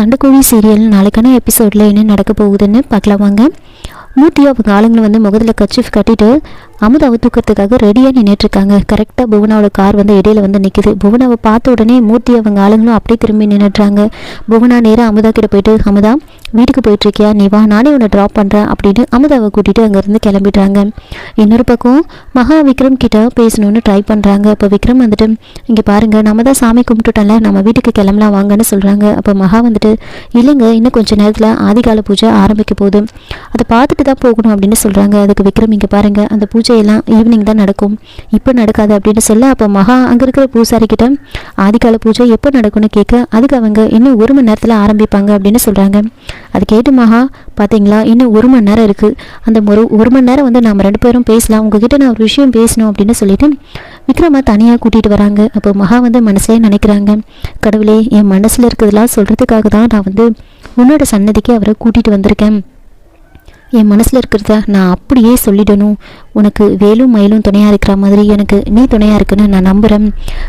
சண்டைக்கோழி serial நாளைக்கான எபிசோடில் என்ன நடக்க போகுதுன்னு பார்க்கலாம் வாங்க மூர்த்தி அவங்க ஆளுங்களை வந்து முகத்தில் கச்சிஃப் கட்டிட்டு அமுதாவை தூக்கிறதுக்காக ரெடியாக நின்றுட்டுருக்காங்க கரெக்டாக புவனாவோட கார் வந்து இடையில வந்து நிற்குது புவனாவை பார்த்த உடனே மூர்த்தி அவங்க ஆளுங்களும் அப்படியே திரும்பி நின்றுட்றாங்க புவனா நேராக அமுதா கிட்ட போயிட்டு அமுதா வீட்டுக்கு போயிட்டுருக்கியா? நீ வா நானே உன்னை ட்ராப் பண்ணுறேன் அப்படின்னு அமுதாவை கூட்டிகிட்டு அங்கேருந்து கிளம்பிடுறாங்க. இன்னொரு பக்கம் மகா விக்ரம் கிட்ட பேசணும்னு ட்ரை பண்ணுறாங்க அப்போ விக்ரம் வந்துட்டு இங்கே பாருங்கள் நம்ம தான் சாமி கும்பிட்டுட்டோம்ல நம்ம வீட்டுக்கு கிளம்பலாம் வாங்கன்னு சொல்கிறாங்க அப்போ மகா வந்துட்டு இல்லைங்க இன்னும் கொஞ்சம் நேரத்தில் ஆதிகால பூஜை ஆரம்பிக்க போகுது. அதை பார்த்துட்டு தான் போகணும் அப்படின்னு சொல்கிறாங்க அதுக்கு விக்ரம் இங்கே பாருங்கள் அந்த பூஜையெல்லாம் ஈவினிங் தான் நடக்கும். இப்போ நடக்காது அப்படின்னு சொல்ல அப்போ மகா அங்கே இருக்கிற பூசாரிக்கிட்ட ஆதிகால பூஜை எப்போ நடக்கும்னு கேட்க அதுக்கு அவங்க இன்னும் ஒரு மணி நேரத்தில் ஆரம்பிப்பாங்க அப்படின்னு சொல்கிறாங்க அது கேட்டு மகா பார்த்தீங்களா இன்னும் ஒரு மணி நேரம் இருக்குது அந்த ஒரு ஒரு மணி நேரம் வந்து நம்ம ரெண்டு பேரும் பேசலாம். உங்ககிட்ட நான் ஒரு விஷயம் பேசணும் அப்படின்னு சொல்லிட்டு விக்ரமா தனியாக கூட்டிகிட்டு வராங்க. அப்போ மகா வந்து மனசுலேயே நினைக்கிறாங்க கடவுளே என் மனசில் இருக்கிறதுலாம் சொல்கிறதுக்காக தான் நான் வந்து உன்னோட சன்னதிக்கு அவரை கூட்டிகிட்டு வந்திருக்கேன். என் மனசில் இருக்கிறத நான் அப்படியே சொல்லிடணும். உனக்கு வேலும் மயிலும் துணையாக இருக்கிற மாதிரி எனக்கு நீ துணையாக இருக்குன்னு நான் நம்புகிறேன்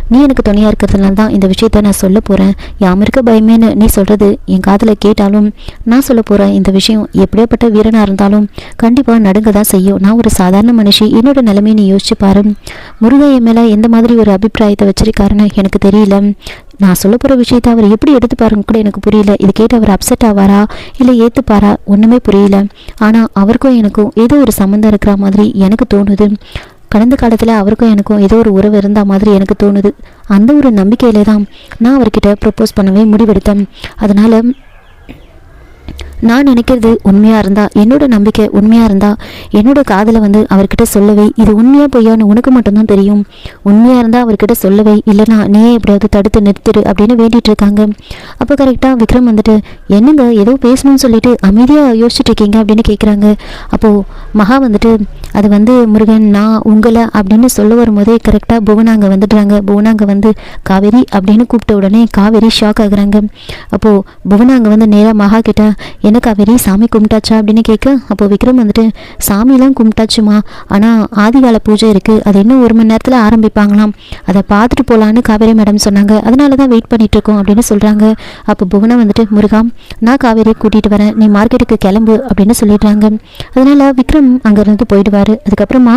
நீ எனக்கு துணையாக இருக்கிறதுனால தான் இந்த விஷயத்த நான் சொல்ல போகிறேன் யாம் இருக்க பயமேன்னு நீ சொல்கிறது என் காதில் கேட்டாலும் நான் சொல்ல போகிறேன் இந்த விஷயம் எப்படியாப்பட்ட வீரனாக இருந்தாலும் கண்டிப்பாக நடுங்க தான் செய்யும். நான் ஒரு சாதாரண மனுஷி. என்னோட நிலைமையை நீ யோசிச்சு பாரு. முருகன் என் மேலே எந்த மாதிரி ஒரு அபிப்பிராயத்தை வச்சிருக்காருன்னு எனக்கு தெரியல. நான் சொல்ல போகிற விஷயத்த அவர் எப்படி எடுத்துப்பாருன்னு கூட எனக்கு புரியல. இது கேட்டு அவர் அப்செட் ஆவாரா? இல்லை ஏற்றுப்பாரா ஒன்றுமே புரியல. ஆனால் அவருக்கும் எனக்கும் ஏதோ ஒரு சம்மந்தம் இருக்கிற மாதிரி எனக்கு தோணுது. கடந்த காலத்தில் அவருக்கும் எனக்கும் ஏதோ ஒரு உறவு இருந்தா மாதிரி எனக்கு தோணுது. அந்த ஒரு நம்பிக்கையில தான் நான் அவர்கிட்ட ப்ரப்போஸ் பண்ணவே முடிவெடுத்தேன். அதனால் நான் நினைக்கிறது உண்மையாக இருந்தால் என்னோட நம்பிக்கை உண்மையாக இருந்தால் என்னோட காதலை வந்து அவர்கிட்ட சொல்லவே இது உண்மையாக பொய்யான்னு உனக்கு மட்டும்தான் தெரியும். உண்மையாக இருந்தால் அவர்கிட்ட சொல்லவே இல்லைனா நீயே எப்படியாவது தடுத்து நிறுத்திடு அப்படின்னு வேண்டிட்டு இருக்காங்க. அப்போ கரெக்டாக விக்ரம் வந்துட்டு என்னங்க ஏதோ பேசணும்னு சொல்லிட்டு அமைதியாக யோசிச்சுட்டு இருக்கீங்க அப்படின்னு கேட்குறாங்க அப்போது மகா வந்துட்டு அது வந்து முருகன் நான் உங்களை அப்படின்னு சொல்ல வரும்போதே கரெக்டாக புவனாங்க வந்துடுறாங்க. புவனாங்க வந்து காவேரி அப்படின்னு கூப்பிட்ட உடனே காவேரி ஷாக் ஆகுறாங்க. அப்போது புவனாங்க வந்து நேராக மகா கிட்ட என்ன காவேரி சாமி கும்பிட்டாச்சா அப்படின்னு கேட்க அப்போ விக்ரம் வந்துட்டு சாமிலாம் கும்பிட்டாச்சுமா. ஆனால் ஆதிகால பூஜை இருக்குது அது இன்னும் ஒரு மணி நேரத்தில் ஆரம்பிப்பாங்களாம். அதை பார்த்துட்டு போகலான்னு காவேரி மேடம் சொன்னாங்க. அதனால தான் வெயிட் பண்ணிட்டு இருக்கோம் அப்படின்னு சொல்கிறாங்க அப்போ புவனா வந்துட்டு முருகாம் நான் காவேரியை கூட்டிகிட்டு வரேன். நீ மார்க்கெட்டுக்கு கிளம்பு அப்படின்னு சொல்லிடுறாங்க. அதனால விக்ரம் அங்கேருந்து போயிடுவார். அதுக்கப்புறமா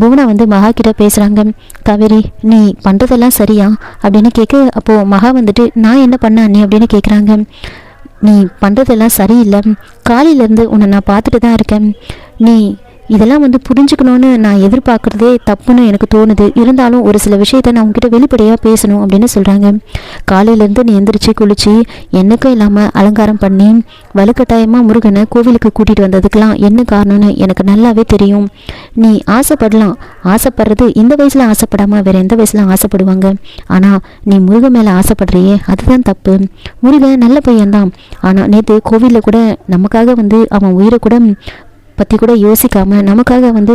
புவனா வந்து மகா கிட்ட பேசுகிறாங்க காவேரி நீ பண்ணுறதெல்லாம் சரியா? அப்படின்னு கேட்க அப்போது மகா வந்துட்டு நான் என்ன பண்ண அண்ணி அப்படின்னு கேட்குறாங்க நீ பண்ணுறதெல்லாம் சரியில்லை. காலையிலேருந்து உன்னை நான் பார்த்துட்டு தான் இருக்கேன். நீ இதெல்லாம் வந்து புரிஞ்சுக்கணும்னு நான் எதிர்பார்க்குறதே தப்புன்னு எனக்கு தோணுது. இருந்தாலும் ஒரு சில விஷயத்த நான் உங்ககிட்ட வெளிப்படையாக பேசணும் அப்படின்னு சொல்கிறாங்க காலையிலேருந்து நீ எந்திரிச்சு குளித்து என்னக்கும் இல்லாமல் அலங்காரம் பண்ணி வலுக்கட்டாயமாக முருகனை கோவிலுக்கு கூட்டிகிட்டு வந்ததுக்கெலாம் என்ன காரணம்னு எனக்கு நல்லாவே தெரியும். நீ ஆசைப்படலாம். ஆசைப்படுறது இந்த வயசில் ஆசைப்படாமல் வேறு எந்த வயசில் ஆசைப்படுவாங்க? ஆனால் நீ முருகன் மேலே ஆசைப்படுறியே அதுதான் தப்பு. முருகன் நல்ல பையன்தான். ஆனால் நேற்று கோவிலில் கூட நமக்காக வந்து அவன் உயிரை கூட பற்றி கூட யோசிக்காமல் நமக்காக வந்து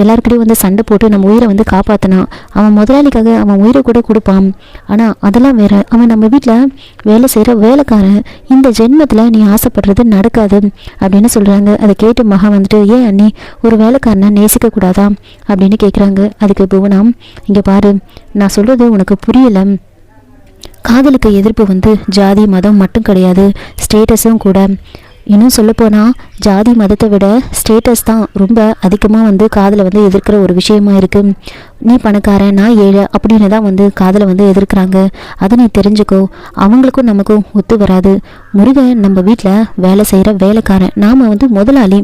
எல்லாருக்கிட்டையும் வந்து சண்டை போட்டு நம்ம உயிரை வந்து காப்பாற்றினான் அவன் முதலாளிக்காக அவன் உயிரை கூட கொடுப்பான். ஆனால் அதெல்லாம் வேற. அவன் நம்ம வீட்டில் வேலை செய்கிற வேலைக்காரன் இந்த ஜென்மத்தில் நீ ஆசைப்படுறது நடக்காது அப்படின்னு சொல்கிறாங்க அதை கேட்டு மகன் வந்துட்டு ஏன் அண்ணி ஒரு வேலைக்காரனை நேசிக்கக்கூடாதா அப்படின்னு கேட்குறாங்க அதுக்கு புவனா இங்கே பாரு நான் சொல்கிறது உனக்கு புரியலை. காதலுக்கு எதிர்ப்பு வந்து ஜாதி மதம் மட்டும் கிடையாது. ஸ்டேட்டஸும் கூட. இன்னும் சொல்லப்போனால் ஜாதி மதத்தை விட ஸ்டேட்டஸ் தான் ரொம்ப அதிகமாக வந்து காதலை வந்து எதிர்க்கிற ஒரு விஷயமா இருக்குது நீ பணக்காரன் நான் ஏழை அப்படின்னு தான் வந்து காதலை வந்து எதிர்க்கிறாங்க. அதை நீ தெரிஞ்சுக்கோ. அவங்களுக்கும் நமக்கும் ஒத்து வராது. முருகன் நம்ம வீட்டில் வேலை செய்கிற வேலைக்காரன். நாம் வந்து முதலாளி.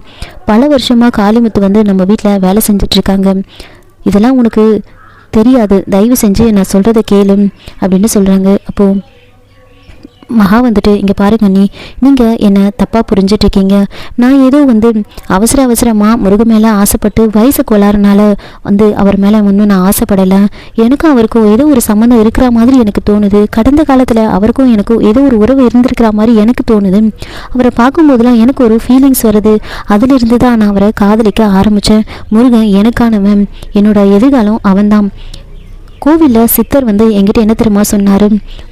பல வருஷமாக காளிமுத்து வந்து நம்ம வீட்டில் வேலை செஞ்சிட்ருக்காங்க. இதெல்லாம் உனக்கு தெரியாது. தயவு செஞ்சு நான் சொல்கிறத கேளு அப்படின்னு சொல்கிறாங்க அப்போது மகா வந்துட்டு இங்கே பாருங்க நீ நீங்கள் என்னை தப்பாக புரிஞ்சிட்ருக்கீங்க? நான் ஏதோ வந்து அவசர அவசரமாக முருகன் மேலே ஆசைப்பட்டு வயசு கோளாறுனால வந்து அவர் மேலே ஒன்றும் நான் ஆசைப்படலை. எனக்கும் அவருக்கும் ஏதோ ஒரு சம்மந்தம் இருக்கிற மாதிரி எனக்கு தோணுது. கடந்த காலத்தில் அவருக்கும் எனக்கும் ஏதோ ஒரு உறவு இருந்திருக்கிற மாதிரி எனக்கு தோணுது. அவரை பார்க்கும்போதெல்லாம் எனக்கு ஒரு ஃபீலிங்ஸ் வருது. அதிலிருந்து தான் நான் அவரை காதலிக்க ஆரம்பித்தேன் முருகன் எனக்கானவன். என்னோட எதிர்காலம் அவன்தான். கோவிலில் சித்தர் வந்து என்கிட்ட என்ன தெரியுமா சொன்னார்?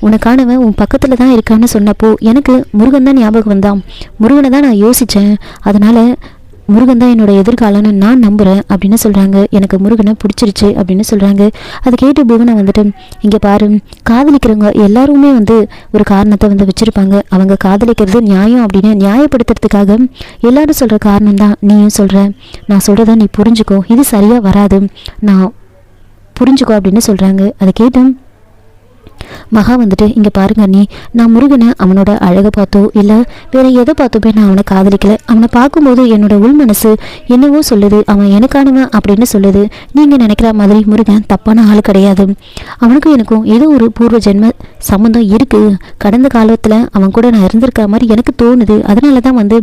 உனக்கானவன் உன் பக்கத்தில் தான் இருக்கான்னு சொன்னப்போ எனக்கு முருகன் தான் ஞாபகம் வந்தான். முருகனை தான் நான் யோசித்தேன் அதனால் முருகன் தான் என்னோட எதிர்காலம்னு நான் நம்புகிறேன் அப்படின்னு சொல்கிறாங்க எனக்கு முருகனை பிடிச்சிருச்சு அப்படின்னு சொல்கிறாங்க அது கேட்டு புவனை வந்துட்டு இங்கே பாரு காதலிக்கிறவங்க எல்லாருமே வந்து ஒரு காரணத்தை வந்து வச்சுருப்பாங்க. அவங்க காதலிக்கிறது நியாயம் அப்படின்னு நியாயப்படுத்துறதுக்காக எல்லாரும் சொல்கிற காரணம் தான் நீயும் சொல்கிற நான் சொல்கிறத நீ புரிஞ்சுக்கோ. இது சரியாக வராது. நான் புரிஞ்சுக்கோ அப்படின்னு சொல்கிறாங்க அதை கேட்டும். மகா வந்துட்டு இங்கே பாருங்க அண்ணி நான் முருகனை அவனோட அழகை பார்த்தோ இல்லை வேற எதை பார்த்தோமே நான் அவனை காதலிக்கல. அவனை பார்க்கும்போது என்னோட உள் மனசு என்னவோ சொல்லுது அவன் எனக்கானவன் அப்படின்னு சொல்லுது. நீங்கள் நினைக்கிற மாதிரி முருகன் தப்பான ஆள் கிடையாது. அவனுக்கும் எனக்கும் ஏதோ ஒரு பூர்வ ஜென்ம சம்மந்தம் இருக்குது கடந்த காலத்தில் அவன் கூட நான் இருந்திருக்க மாதிரி எனக்கு தோணுது. அதனால தான் வந்து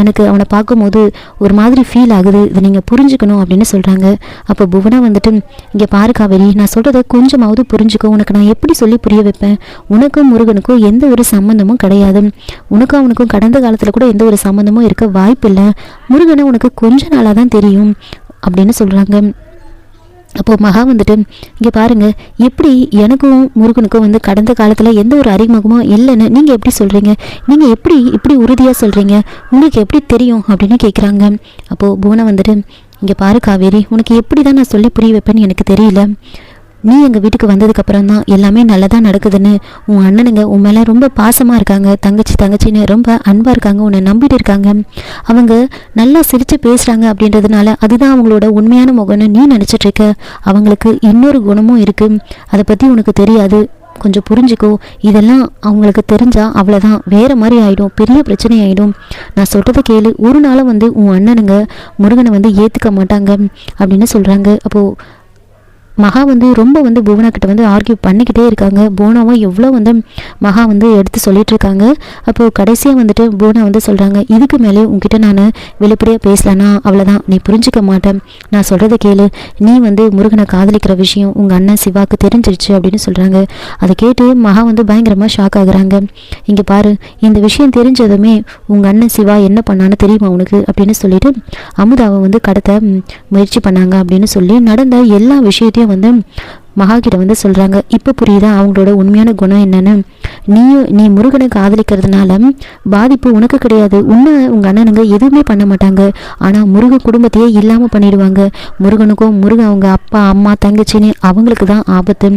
எனக்கு அவனை பார்க்கும்போது ஒரு மாதிரி ஃபீல் ஆகுது. இதை நீங்கள் புரிஞ்சுக்கணும் அப்படின்னு சொல்கிறாங்க அப்போ புவனா வந்துட்டு இங்கே பாரு காவேரி நான் சொல்கிறத கொஞ்சமாவது புரிஞ்சுக்கோ. உனக்கு நான் எப்படி சொல்லி புரிய வைப்பேன். உனக்கும் முருகனுக்கும் எந்த ஒரு சம்மந்தமும் கிடையாது. உனக்கும் அவனுக்கும் கடந்த காலத்தில் கூட எந்த ஒரு சம்மந்தமும் இருக்க வாய்ப்பில்லை. முருகனை உனக்கு கொஞ்ச நாளாக தான் தெரியும் அப்படின்னு சொல்கிறாங்க அப்போது மகா வந்துட்டு இங்கே பாருங்கள் எப்படி எனக்கும் முருகனுக்கும் வந்து கடந்த காலத்தில் எந்த ஒரு அறிமுகமும் இல்லைன்னு நீங்கள் எப்படி சொல்கிறீங்க நீங்கள் எப்படி இப்படி உறுதியாக சொல்கிறீங்க உங்களுக்கு எப்படி தெரியும்? அப்படின்னு கேட்குறாங்க அப்போது புவனை வந்துட்டு இங்கே பாரு காவேரி உனக்கு எப்படி தான் நான் சொல்லி புரிய வைப்பேன்னு எனக்கு தெரியல. நீ எங்கள் வீட்டுக்கு வந்ததுக்கப்புறம் தான் எல்லாமே நல்லதாக நடக்குதுன்னு உன் அண்ணனுங்க உன் மேலே ரொம்ப பாசமாக இருக்காங்க. தங்கச்சி தங்கச்சின்னு ரொம்ப அன்பாக இருக்காங்க. உன்னை நம்பிட்டு இருக்காங்க. அவங்க நல்லா சிரித்து பேசுகிறாங்க அப்படின்றதுனால அதுதான் அவங்களோட உண்மையான முகம்னு நீ நினச்சிட்ருக்க அவங்களுக்கு இன்னொரு குணமும் இருக்குது அதை பற்றி உனக்கு தெரியாது. கொஞ்சம் புரிஞ்சுக்கோ. இதெல்லாம் அவங்களுக்கு தெரிஞ்சால் அவ்வளோதான் வேற மாதிரி ஆகிடும் பெரிய பிரச்சனை ஆகிடும் நான் சொல்கிறத கேளு. ஒரு நாளும் வந்து உன் அண்ணனுங்க முருகனை வந்து ஏற்றுக்க மாட்டாங்க அப்படின்னு சொல்கிறாங்க அப்போது மகா வந்து ரொம்ப வந்து புவனா கிட்ட வந்து ஆர்கியூ பண்ணிக்கிட்டே இருக்காங்க. புவனாவும் எவ்வளோ வந்து மகா வந்து எடுத்து சொல்லிட்டு இருக்காங்க. அப்போது கடைசியாக வந்துட்டு புவனா வந்து சொல்கிறாங்க இதுக்கு மேலே உங்ககிட்ட நான் வெளிப்படையாக பேசலனா? அவ்வளோதான் நீ புரிஞ்சுக்க மாட்டேன். நான் சொல்கிறத கேளு. நீ வந்து முருகனை காதலிக்கிற விஷயம் உங்கள் அண்ணன் சிவாக்கு தெரிஞ்சிருச்சு அப்படின்னு சொல்கிறாங்க அதை கேட்டு மகா வந்து பயங்கரமாக ஷாக் ஆகுறாங்க. இங்கே பாரு இந்த விஷயம் தெரிஞ்சதுமே உங்கள் அண்ணன் சிவா என்ன பண்ணான்னு தெரியுமா உனக்கு? அப்படின்னு சொல்லிட்டு அமுதாவை வந்து கடத்த முயற்சி பண்ணாங்க அப்படின்னு சொல்லி நடந்த எல்லா விஷயத்தையும் வந்து மகாகிட்ட வந்து சொல்கிறாங்க இப்போ புரியுதா? அவங்களோட உண்மையான குணம் என்னன்னு? நீயும் நீ முருகனை காதலிக்கிறதுனால பாதிப்பு உனக்கு கிடையாது. உன்னை உங்கள் அண்ணனுங்க எதுவுமே பண்ண மாட்டாங்க. ஆனால் முருக குடும்பத்தையே இல்லாமல் பண்ணிடுவாங்க. முருகனுக்கும் முருகன் அவங்க அப்பா அம்மா தங்கச்சின்னு அவங்களுக்கு தான் ஆபத்து.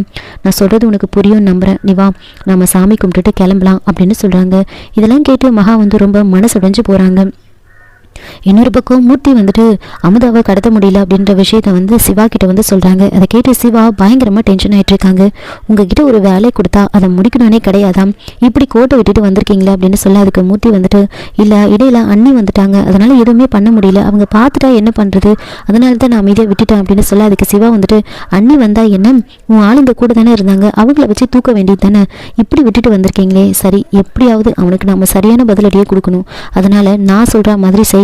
நான் சொல்கிறது உனக்கு புரியும் நம்புகிறேன் நீ வா நம்ம சாமி கும்பிட்டுட்டு கிளம்பலாம் அப்படின்னு சொல்கிறாங்க இதெல்லாம் கேட்டு மகா வந்து ரொம்ப மனசுடைஞ்சு போகிறாங்க இன்னொரு பக்கம் மூர்த்தி வந்துட்டு அமுதாவை கடத்த முடியல அப்படின்ற விஷயத்த வந்து சிவா கிட்ட வந்து சொல்கிறாங்க அதை கேட்டு சிவா பயங்கரமாக டென்ஷன் ஆகிட்டு இருக்காங்க. உங்ககிட்ட ஒரு வேலை கொடுத்தா அதை முடிக்கணும்னே கிடையாதாம். இப்படி கோட்டை விட்டுட்டு வந்திருக்கீங்களே? அப்படின்னு சொல்ல அதுக்கு மூர்த்தி வந்துட்டு இல்லை இடையில அண்ணி வந்துட்டாங்க. அதனால எதுவுமே பண்ண முடியல. அவங்க பார்த்துட்டா என்ன பண்ணுறது அதனால தான் நான் அமைதியாக விட்டுட்டேன் அப்படின்னு சொல்ல அதுக்கு சிவா வந்துட்டு அண்ணி வந்தா என்ன? உன் ஆளுங்க கூட தானே இருந்தாங்க. அவங்கள வச்சு தூக்க வேண்டியது தானே? இப்படி விட்டுட்டு வந்திருக்கீங்களே. சரி எப்படியாவது அவனுக்கு நம்ம சரியான பதிலடியே கொடுக்கணும். அதனால நான் சொல்கிற மாதிரி செய்.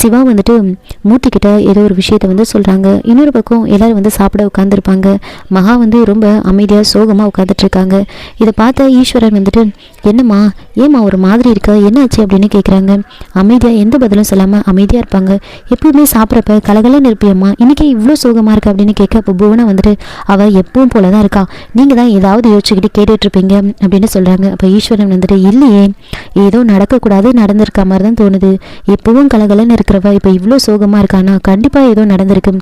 சிவா வந்துட்டு மூத்திக்கிட்ட ஏதோ ஒரு விஷயத்த வந்து சொல்கிறாங்க இன்னொரு பக்கம் எல்லோரும் வந்து சாப்பிட உட்காந்துருப்பாங்க மகா வந்து ரொம்ப அமைதியாக சோகமாக உட்காந்துட்டு இருக்காங்க இதை பார்த்த ஈஸ்வரன் வந்துட்டு என்னம்மா ஏம்மா ஒரு மாதிரி இருக்க? என்னாச்சு அப்படின்னு கேட்குறாங்க அமைதியாக எந்த பதிலும் சொல்லாமல் அமைதியாக இருப்பாங்க. எப்பவுமே சாப்பிட்றப்ப கலகலன்னு இருப்பியம்மா இன்றைக்கி இவ்வளோ சோகமாக இருக்கா? அப்படின்னு கேட்க அப்போ புவனை வந்துட்டு அவள் எப்பவும் போல தான் இருக்கா. நீங்கள் தான் ஏதாவது யோசிச்சுக்கிட்டு கேட்டுட்ருப்பீங்க. அப்படின்னு சொல்கிறாங்க அப்போ ஈஸ்வரன் வந்துட்டு இல்லையே. ஏதோ நடக்கக்கூடாது நடந்திருக்க மாதிரி தான் தோணுது. எப்பவும் கலகலன்னு இருக்கிறவ இப்போ இவ்வளோ சோகமாக இருக்கானா? கண்டிப்பாக ஏதோ நடந்திருக்கு.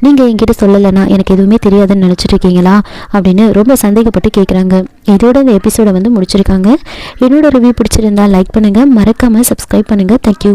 நீங்கள் என்கிட்ட சொல்லலைன்னா எனக்கு எதுவுமே தெரியாதுன்னு நினச்சிட்டு இருக்கீங்களா? அப்படின்னு ரொம்ப சந்தேகப்பட்டு கேட்குறாங்க இதோட இந்த எபிசோடை வந்து முடிச்சிருக்காங்க. என்னோட ரிவ்யூ பிடிச்சிருந்தா லைக் பண்ணுங்கள் மறக்காமல் சப்ஸ்கிரைப் பண்ணுங்கள் தேங்க்யூ